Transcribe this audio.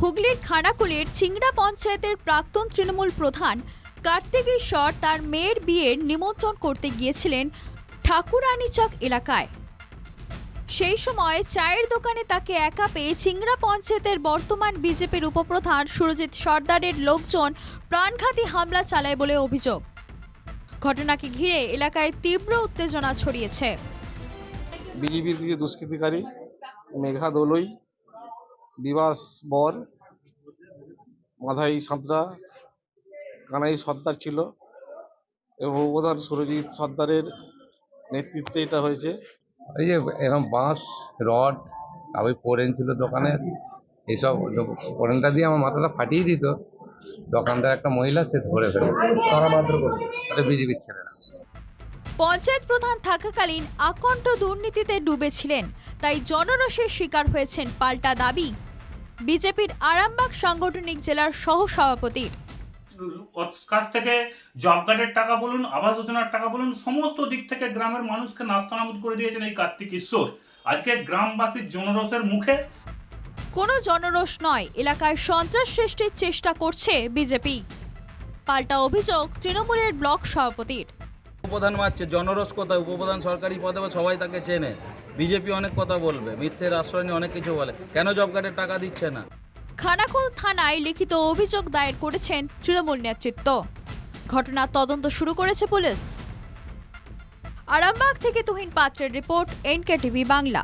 হুগলির খানাকুলের চিংড়া পঞ্চায়েতের প্রাক্তন তৃণমূল প্রধান কার্তিক ঈশ্বর তার মেয়ের বিয়ের নিমন্ত্রণ করতে গিয়েছিলেন ঠাকুরানীচক এলাকায়। সেই সময় চায়ের দোকানে তাকে একা পেয়ে চিংড়া পঞ্চায়েতের বর্তমান বিজেপির উপপ্রধান সুরজিৎ সর্দারের লোকজন প্রাণঘাতী হামলা চালায় বলে অভিযোগ। ঘটনাকে ঘিরে এলাকায় তীব্র উত্তেজনা ছড়িয়েছে। বিজেপির দুষ্কৃতিকারী মেঘা দোলই বিবাস বর মাধাই সাঁতরা কানাই সর্দার ছিল এবং উপপ্রধান সুরজিৎ সর্দারের নেতৃত্বে এটা হয়েছে। এই যে এরকম বাঁশ রড তারপরে পোরেন ছিল দোকানের এইসব পোড়েনটা দিয়ে আমার মাথাটা ফাটিয়ে দিত। দোকানদার একটা মহিলা সে ধরে ফেলে। তারা মাত্র করে বিজেপির ছেলেরা পঞ্চায়েত প্রধান থাকাকালীন আকণ্ঠ দুর্নীতিতে ডুবেছিলেন তাই জনরোষের শিকার হয়েছেন পাল্টা দাবি। বিজেপির আরামবাগ সাংগঠনিক জেলার সহ সভাপতির কাছ থেকে জব কার্ডের টাকা বলুন আবাস যোজনার টাকা বলুন সমস্ত দিক থেকে গ্রামের মানুষকে নাস্তানাবুদ করে দিয়েছেন এই কার্তিক ঈশ্বর। আজকে গ্রামবাসীর জনরসের মুখে। কোনো জনরোষ নয় এলাকায় সন্ত্রাস সৃষ্টির চেষ্টা করছে বিজেপি। পাল্টা অভিযোগ তৃণমূলের ব্লক সভাপতির। উপপ্রধান মারছে জনরস কোথায়? উপপ্রধান সরকারি পদে সবাই তাকে চেনে। বিজেপি অনেক কথা বলবে, মিথ্যের আশ্রয় নিয়ে অনেক কিছু বলে। কেন জব কার্ডের টাকা দিচ্ছে না? খানাখোল থানায় লিখিত অভিযোগ দায়ের করেছেন তৃণমূল নেতৃত্ব। ঘটনা তদন্ত শুরু করেছে পুলিশ। আরামবাগ থেকে তুহিন পাত্রের রিপোর্ট এনকে টিভি বাংলা।